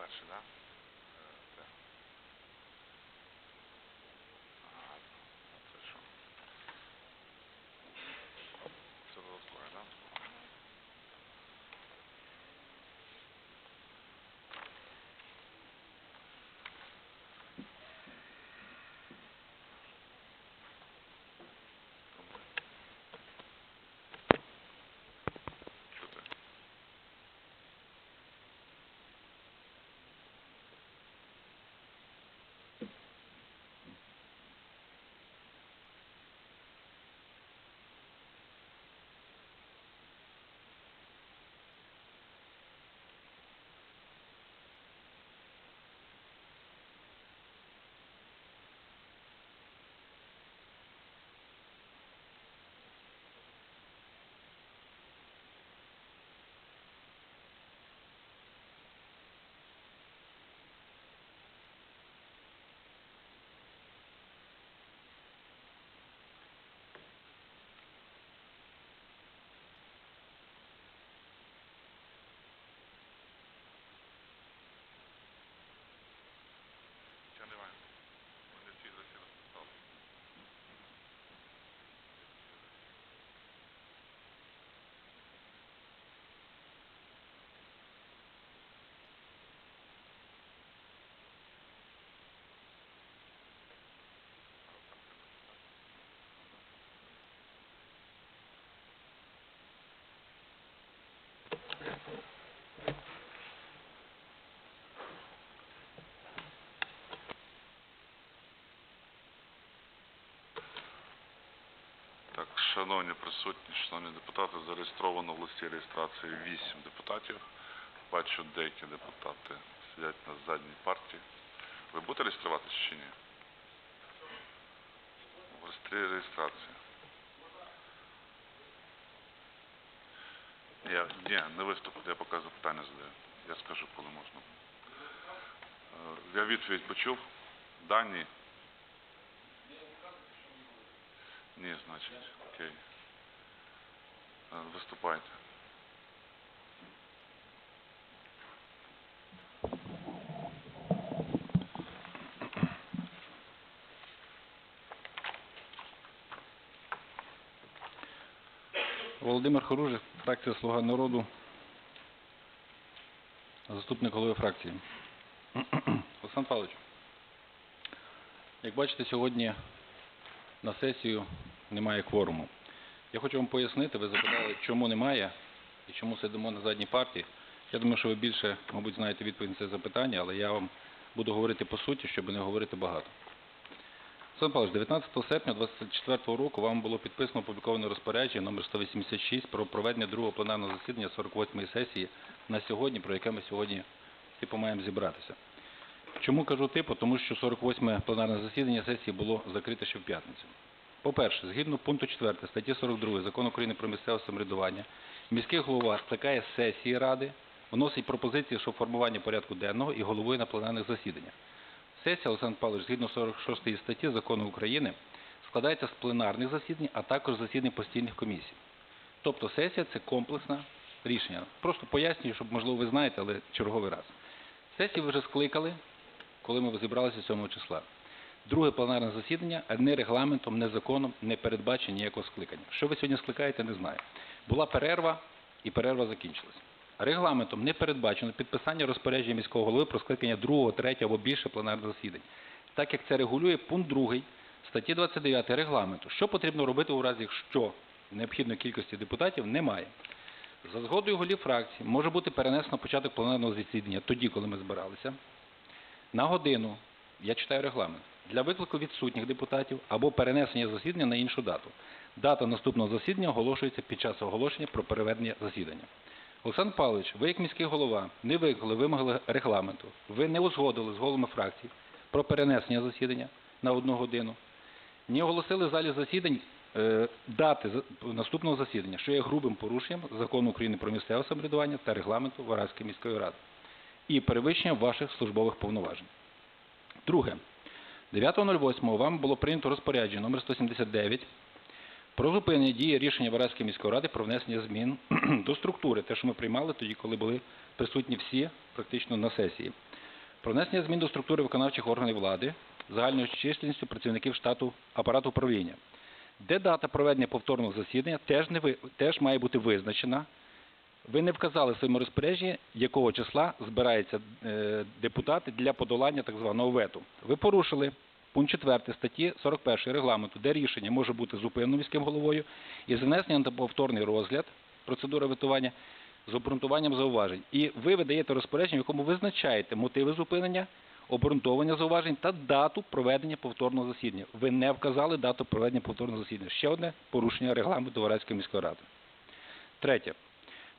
перший, так? Це. Ага, а це що? Це додаткове, так? Чути. Тетяна Іванівна, вони всі засідали стали. Так, шановні присутні, шановні депутати, зареєстровано в листі реєстрації 8 депутатів. Бачу, деякі депутати сидять на задній партії. Ви будете реєструватися чи ні? В листі реєстрації. Я, ні, не виступити, я поки запитання задаю. Я скажу, коли можна. Е, Я відповідь почув. Дані. Ні, значить, окей. Е, Виступайте. Володимир Хоружик, фракція Слуга народу, заступник голови фракції. Олександр Павлович, як бачите, сьогодні на сесію немає кворуму. Я хочу вам пояснити, ви запитали, чому немає і чому сидимо на задній партії. Я думаю, що ви більше, мабуть, знаєте відповідь на це запитання, але я вам буду говорити по суті, щоб не говорити багато. Олександр Павлович, 19 серпня 2024 року вам було підписано опубліковане розпорядження номер 186 про проведення другого пленарного засідання 48-ї сесії на сьогодні, про яке ми сьогодні типу маємо зібратися. Чому кажу типу? Тому що 48-ме пленарне засідання сесії було закрите ще в п'ятницю. По-перше, згідно пункту 4 статті 42 Закону України про місцеве самоврядування, міський голова скликає сесії ради, вносить пропозиції щодо формування порядку денного і головує на пленарних засіданнях. Сесія, Олександр Павлович, згідно 46 статті Закону України, складається з пленарних засідань, а також засідань постійних комісій. Тобто сесія – це комплексне рішення. Просто пояснюю, щоб, можливо, ви знаєте, але черговий раз. Сесію ви вже скликали, коли ми зібралися 7 числа. Друге пленарне засідання не регламентом, не законом не передбачено ніякого скликання. Що ви сьогодні скликаєте, не знаю. Була перерва, і перерва закінчилась. Регламентом не передбачено підписання розпорядження міського голови про скликання другого, третього або більше пленарних засідань, так як це регулює пункт 2 статті 29 регламенту. Що потрібно робити у разі, якщо необхідної кількості депутатів немає? За згодою голів фракції може бути перенесено початок пленарного засідання тоді, коли ми збиралися, на годину, я читаю регламент, для виклику відсутніх депутатів або перенесення засідання на іншу дату. Дата наступного засідання оголошується під час оголошення про переведення засідання. Олександр Павлович, ви як міський голова не виконали вимоги регламенту, ви не узгодили з головами фракцій про перенесення засідання на одну годину, не оголосили в залі засідань е, дати наступного засідання, що є грубим порушенням закону України про місцеве самоврядування та регламенту Вараської міської ради і перевищенням ваших службових повноважень. Друге. 9.08 вам було прийнято розпорядження номер 179 про зупинення дії рішення Вараської міської ради про внесення змін до структури, те, що ми приймали тоді, коли були присутні всі практично на сесії. про внесення змін до структури виконавчих органів влади загальною численністю працівників штату апарату управління, де дата проведення повторного засідання теж, не ви, теж має бути визначена. Ви не вказали в своєму розпорядженні, якого числа збираються е, депутати для подолання так званого вету. Ви порушили пункт 4 статті 41 регламенту, де рішення може бути зупинено міським головою і занесення на повторний розгляд процедури ветування з обґрунтуванням зауважень. І ви видаєте розпорядження, в якому визначаєте мотиви зупинення, обґрунтовування зауважень та дату проведення повторного засідання. Ви не вказали дату проведення повторного засідання. Ще одне порушення регламенту Вареської міської ради. Третє.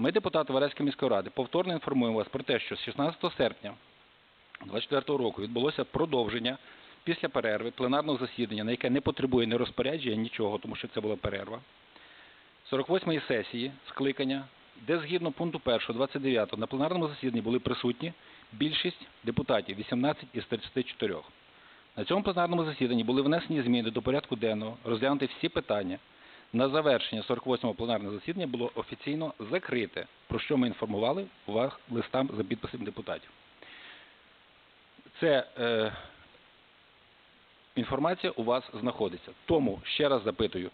Ми, депутати Вареської міської ради, повторно інформуємо вас про те, що з 16 серпня 2024 року відбулося продовження після перерви пленарного засідання, на яке не потребує ні розпорядження, нічого, тому що це була перерва. 48-ї сесії скликання, де згідно пункту 1, 29 на пленарному засіданні були присутні більшість депутатів 18 із 34. На цьому пленарному засіданні були внесені зміни до порядку денного, розглянути всі питання. На завершення 48-го пленарного засідання було офіційно закрите, про що ми інформували вас листам за підписом депутатів. Це е, інформація у вас знаходиться. Тому ще раз запитую,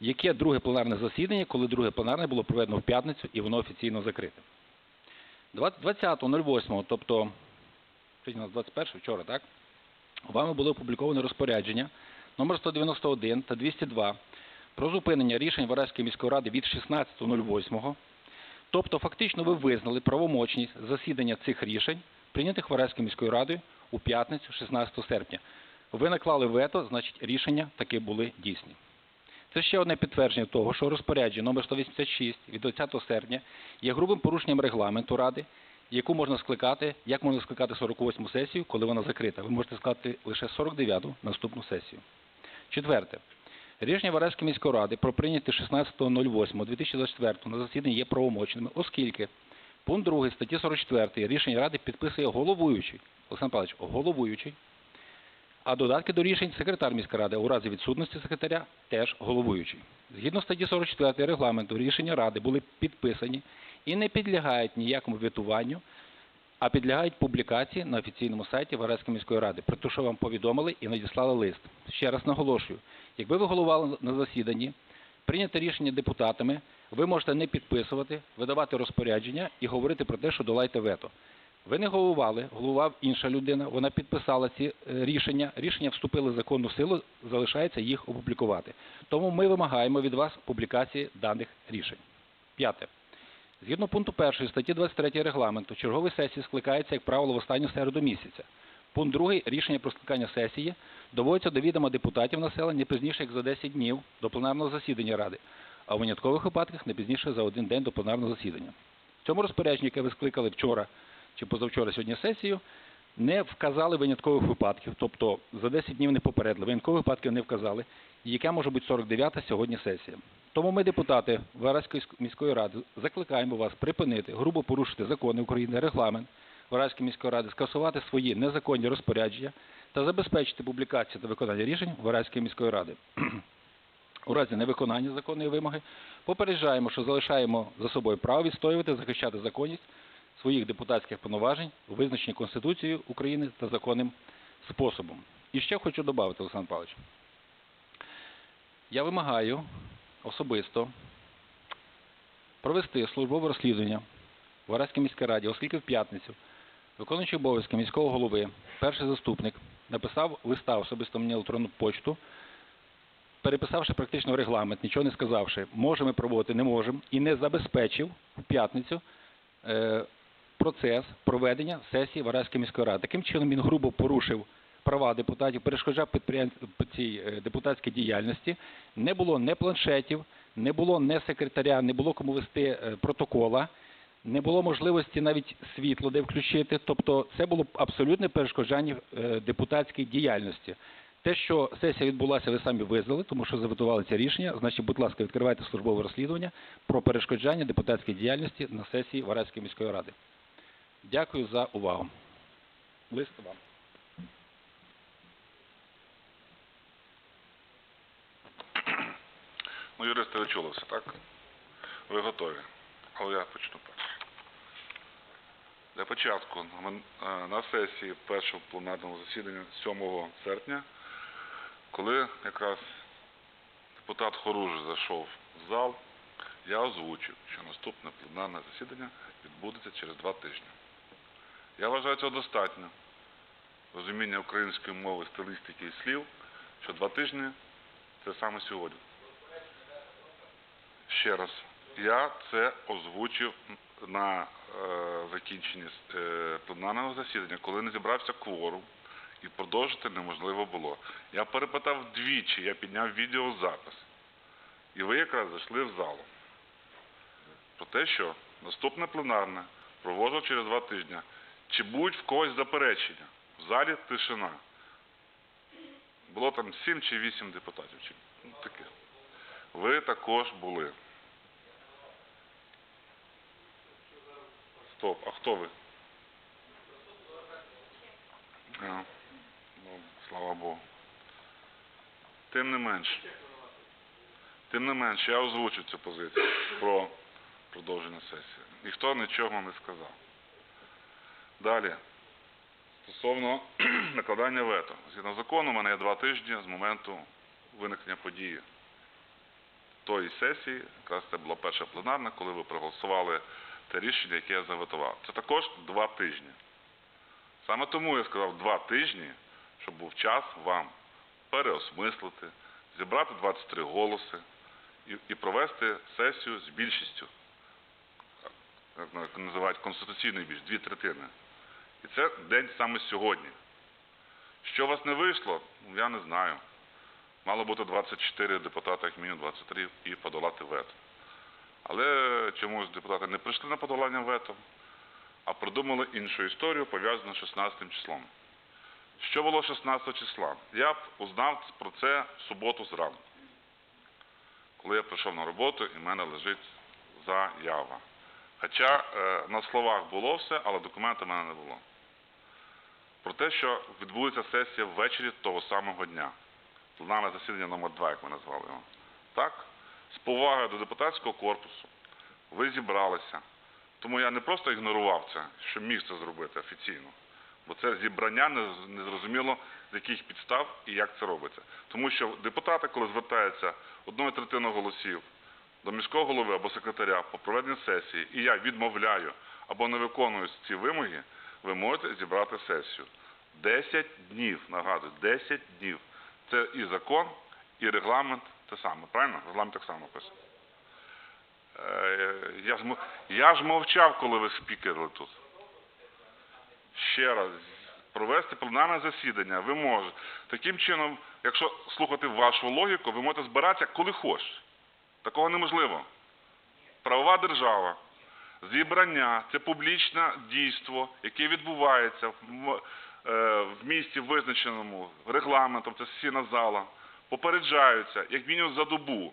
яке друге пленарне засідання, коли друге пленарне було проведено в п'ятницю і воно офіційно закрите? 20.08, тобто сьогодні у 21 вчора, так? Вами було опубліковане розпорядження номер 191 та 202 про зупинення рішень Вараської міської ради від 16.08. Тобто, фактично, ви визнали правомочність засідання цих рішень, прийнятих Вараською міською радою у п'ятницю, 16 серпня. Ви наклали вето, значить рішення таки були дійсні. Це ще одне підтвердження того, що розпорядження номер 186 від 20 серпня є грубим порушенням регламенту Ради, яку можна скликати, як можна скликати 48 сесію, коли вона закрита. Ви можете скликати лише 49-ту наступну сесію. Четверте. Рішення Вареської міської ради про прийняте 16.08.2024 на засіданні є правомочними, оскільки пункт 2 статті 44 рішення Ради підписує головуючий, Олександр Павлович, головуючий, а додатки до рішень секретар міської ради у разі відсутності секретаря теж головуючий. Згідно статті 44 регламенту рішення Ради були підписані і не підлягають ніякому вітуванню, а підлягають публікації на офіційному сайті Вареської міської ради, про те, що вам повідомили і надіслали лист. Ще раз наголошую, якби ви головували на засіданні, прийняте рішення депутатами, ви можете не підписувати, видавати розпорядження і говорити про те, що долайте вето. Ви не головували, головував інша людина, вона підписала ці е, рішення, рішення вступили в законну силу, залишається їх опублікувати. Тому ми вимагаємо від вас публікації даних рішень. П'яте. Згідно пункту 1 статті 23 регламенту, чергові сесії скликаються, як правило, в останню середу місяця. Пункт 2. Рішення про скликання сесії доводиться до відома депутатів населення не пізніше, як за 10 днів до пленарного засідання Ради, а в виняткових випадках не пізніше за один день до пленарного засідання. В цьому розпорядженні, яке ви скликали вчора чи позавчора сьогодні сесію, не вказали виняткових випадків, тобто за 10 днів не попередили, виняткових випадків не вказали, яка може бути 49-та сьогодні сесія. Тому ми, депутати Вараської міської ради, закликаємо вас припинити, грубо порушити закони України, регламент Вараської міської ради, скасувати свої незаконні розпорядження та забезпечити публікацію та виконання рішень Вараської міської ради. У разі невиконання законної вимоги попереджаємо, що залишаємо за собою право відстоювати, захищати законність своїх депутатських повноважень, визначені Конституцією України та законним способом. І ще хочу додати, Олександр Павлович. Я вимагаю особисто провести службове розслідування в Вараській міській раді, оскільки в п'ятницю виконуючий обов'язки міського голови, перший заступник, написав листа особисто мені електронну почту, переписавши практично регламент, нічого не сказавши, можемо проводити, не можемо, і не забезпечив в п'ятницю е, процес проведення сесії Вараської міської ради. Таким чином він грубо порушив права депутатів, перешкоджав цій е, депутатській діяльності. Не було не планшетів, не було не секретаря, не було кому вести е, протокола, не було можливості навіть світло де включити. Тобто це було абсолютне перешкоджання е, депутатській діяльності. Те, що сесія відбулася, ви самі визнали, тому що заветували це рішення. Значить, будь ласка, відкривайте службове розслідування про перешкоджання депутатській діяльності на сесії Вараської міської ради. Дякую за увагу. Лист вам. Ну, юристи, ви чули все, так? Ви готові. Але я почну перший. Для початку е, на сесії першого пленарного засідання 7 серпня, коли якраз депутат Хоружий зайшов в зал, я озвучив, що наступне пленарне засідання відбудеться через два тижні. Я вважаю цього достатньо. Розуміння української мови, стилістики і слів, що два тижні це саме сьогодні. Ще раз, я це озвучив на е, закінченні е, пленарного засідання, коли не зібрався кворум і продовжити неможливо було. Я перепитав двічі, я підняв відеозапис. І ви якраз зайшли в залу. Про те, що наступне пленарне проводжу через два тижні. Чи будуть в когось заперечення? В залі тишина. Було там сім чи вісім депутатів. Чи, таке. Ви також були. Стоп, а хто ви? Ну, слава Богу. Тим не менш. Тим не менш, я озвучу цю позицію про продовження сесії. Ніхто нічого не сказав. Далі. Стосовно накладання вето. Згідно закону, у мене є два тижні з моменту виникнення події тої сесії, якраз це була перша пленарна, коли ви проголосували те рішення, яке я заветував. Це також два тижні. Саме тому я сказав два тижні, щоб був час вам переосмислити, зібрати 23 голоси і, і провести сесію з більшістю, як називають конституційною більшість, дві третини. І це день саме сьогодні. Що у вас не вийшло, ну, я не знаю. Мало бути 24 депутати, як мінімум 23, і подолати вето. Але чомусь депутати не прийшли на подолання вето, а придумали іншу історію, пов'язану з 16 числом. Що було 16 числа? Я б узнав про це в суботу зранку, коли я прийшов на роботу і в мене лежить заява. Хоча е, на словах було все, але документів в мене не було. Про те, що відбудеться сесія ввечері того самого дня. Пленарне засідання номер 2 як ми назвали його. Так? З повагою до депутатського корпусу ви зібралися. Тому я не просто ігнорував це, що міг це зробити офіційно. Бо це зібрання незрозуміло з яких підстав і як це робиться. Тому що депутати, коли звертаються одною третиною голосів до міського голови або секретаря по проведенню сесії, і я відмовляю або не виконую ці вимоги, ви можете зібрати сесію. 10 днів, нагадую, 10 днів. Це і закон, і регламент те саме, правильно? Регламент так само написано. Е, Я ж, я ж мовчав, коли ви спікерили тут. Ще раз, провести пленарне засідання ви можете. Таким чином, якщо слухати вашу логіку, ви можете збиратися коли хочеш. Такого неможливо. Правова держава, зібрання це публічне дійство, яке відбувається в, е, місті визначеному регламентом, це сесійна зала, попереджаються, як мінімум за добу,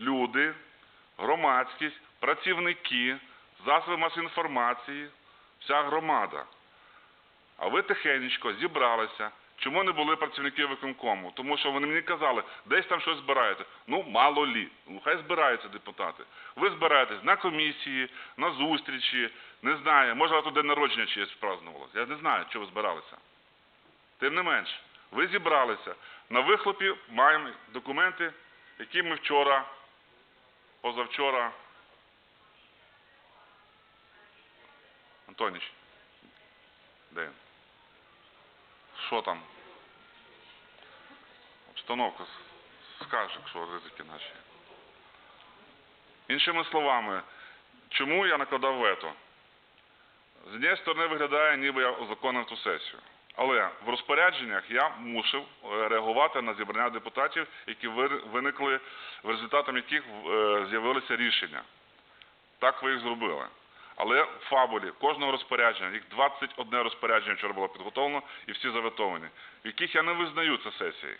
люди, громадськість, працівники, засоби масової інформації, вся громада. А ви тихенечко зібралися. Чому не були працівники виконкому? Тому що вони мені казали, десь там щось збираєте. Ну, мало лі. Ну, хай збираються депутати. Ви збираєтесь на комісії, на зустрічі, не знаю, може, тут день народження чиєсь празднувалося. Я не знаю, чого збиралися. Тим не менш, ви зібралися. На вихлопі маємо документи, які ми вчора, позавчора. Антоніч, де він? Що там? Обстановка скаже, якщо ризики наші. Іншими словами, чому я накладав вето? З однієї сторони виглядає, ніби я узаконив ту сесію. Але в розпорядженнях я мусив е, реагувати на зібрання депутатів, які виникли, в результатом яких е, з'явилися рішення. Так ви їх зробили. Але фабулі кожного розпорядження, їх 21 розпорядження вчора було підготовлено і всі заветовані, яких я не визнаю це сесії.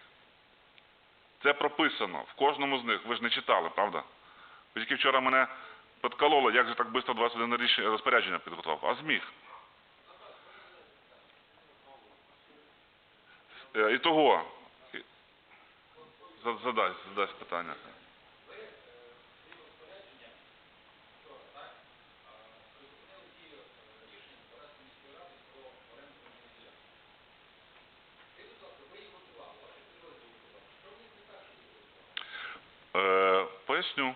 Це прописано в кожному з них. Ви ж не читали, правда? Ви тільки вчора мене підкололи, як же так швидко 21 рішення, розпорядження підготував. А зміг. Е, І того. і- за- Задай, задай питання. Поясню.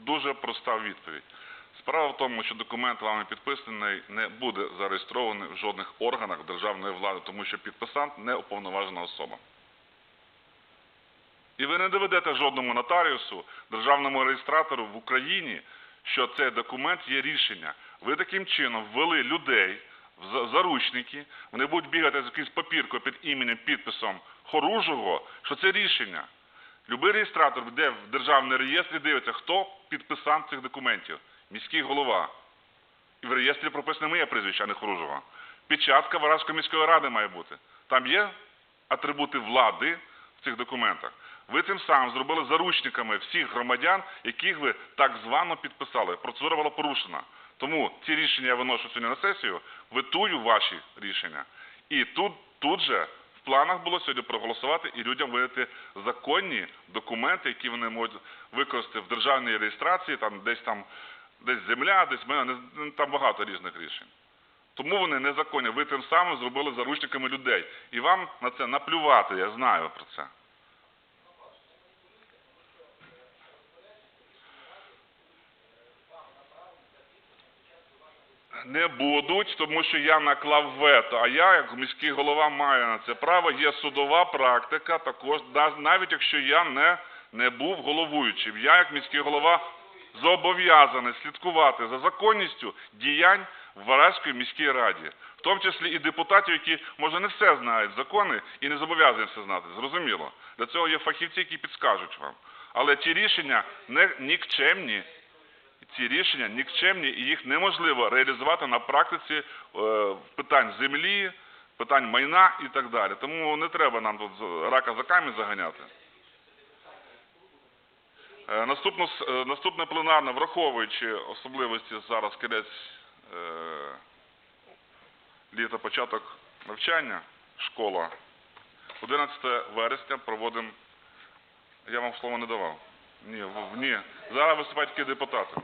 Дуже проста відповідь. Справа в тому, що документ вами підписаний не буде зареєстрований в жодних органах державної влади, тому що підписант не уповноважена особа. І ви не доведете жодному нотаріусу, державному реєстратору в Україні, що цей документ є рішення. Ви таким чином ввели людей в заручники, вони будуть бігати з якоюсь папіркою під іменем, підписом Хоружого, що це рішення. Любий реєстратор йде в державний реєстр і дивиться, хто підписав цих документів. Міський голова. І в реєстрі прописане моє прізвище, а не Хоружого. Печатка Варажської міської ради має бути. Там є атрибути влади в цих документах. Ви тим самим зробили заручниками всіх громадян, яких ви так звано підписали. Процедура була порушена. Тому ці рішення я виношу сьогодні на сесію, витую ваші рішення. І тут, тут же планах було сьогодні проголосувати і людям видати законні документи, які вони можуть використати в державній реєстрації, там десь там десь земля, десь мене не- не- там багато різних рішень. Тому вони незаконні. Ви тим самим зробили заручниками людей. І вам на це наплювати, я знаю про це. Не будуть, тому що я наклав вето. А я, як міський голова, маю на це право. Є судова практика, також навіть якщо я не, не був головуючим. Я, як міський голова, зобов'язаний слідкувати за законністю діянь в Варажській міській раді, в тому числі і депутатів, які може не все знають закони і не зобов'язані все знати. Зрозуміло. Для цього є фахівці, які підскажуть вам. Але ті рішення не нікчемні, ці рішення нікчемні і їх неможливо реалізувати на практиці е, питань землі, питань майна і так далі. Тому не треба нам тут рака за камінь заганяти. Е, е, наступне пленарне, враховуючи особливості зараз кінець літа, початок навчання, школа, 11 вересня проводимо. Я вам слово не давав. Ні, ні. Зараз виступають тільки депутати.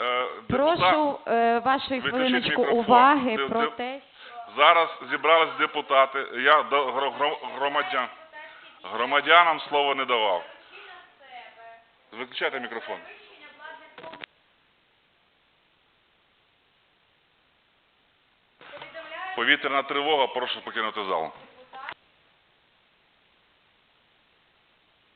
Е, депутат- Прошу е, вашої хвилиночку уваги про те, Зараз зібрались депутати. Я до гро- гро- громадян. Громадянам слово не давав. Виключайте мікрофон. Повітряна тривога, прошу покинути зал.